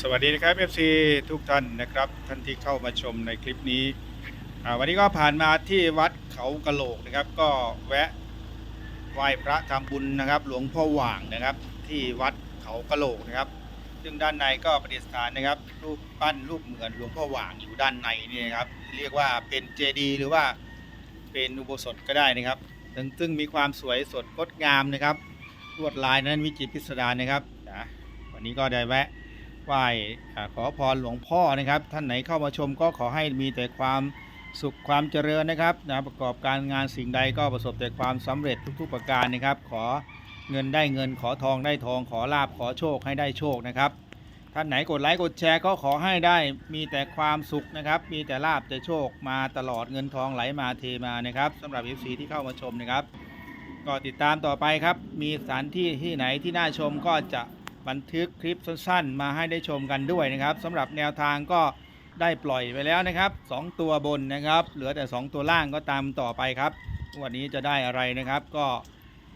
สวัสดีนะครับ FC ทุกท่านนะครับ ท่านที่เข้ามาชมในคลิปนี้ วันนี้ก็ผ่านมาที่วัดเขากะโหลกนะครับ ก็แวะไหว้พระทำบุญนะครับ หลวงพ่อหว่างนะครับ ที่วัดเขากะโหลกนะครับ ซึ่งด้านในก็ประดิษฐานนะครับ รูปปั้นรูปเหมือนหลวงพ่อหว่างอยู่ด้านในนี่นะครับ เรียกว่าเป็นเจดีย์หรือว่าเป็นอุโบสถก็ได้นะครับซึ่งซึ่งมีความสวยสดงดงามนะครับลวดลายนั้นวิจิตรพิสดารนะครับนะวันนี้ก็ได้แวะ ไหว้ขอพรหลวงพ่อนะครับ ท่านไหนเข้ามาชมก็ขอให้มีแต่ความสุขความเจริญนะครับนะประกอบการงานสิ่งใดก็ประสบแต่ความสำเร็จทุกๆประการนะครับ ขอเงินได้เงินขอทองได้ทองขอลาบขอโชคให้ได้โชคนะครับ ท่านไหนกดไลค์กดแชร์ก็ขอให้ได้มีแต่ความสุขนะครับ มีแต่ลาบแต่โชคมาตลอดเงินทองไหลมาเทมานะครับสำหรับ FC ที่เข้ามาชมนะครับ ก็ติดตามต่อไปครับ มีสถานที่ที่ไหนที่น่าชมก็จะ บันทึกคลิปสั้นๆ มาให้ได้ชมกันด้วยนะครับสำหรับแนวทางก็ได้ปล่อยไปแล้วนะครับ 2 ตัวบนนะครับ เหลือแต่ 2 ตัวล่างก็ตามต่อไปครับ วันนี้จะได้อะไรนะครับ ก็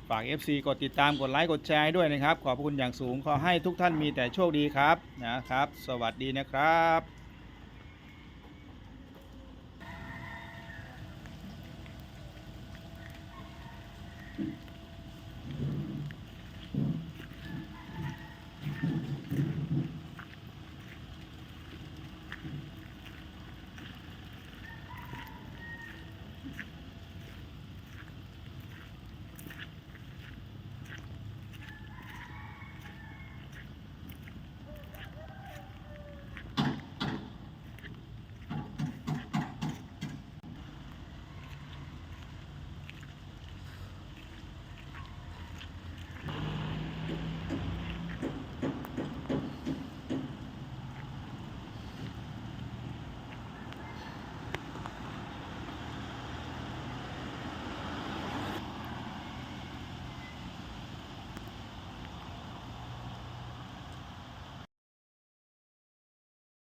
ฝาก FC กดติดตามกดไลค์กดแชร์ด้วยนะครับ ขอบคุณอย่างสูงขอให้ทุกท่านมีแต่โชคดีครับนะครับ สวัสดีนะครับ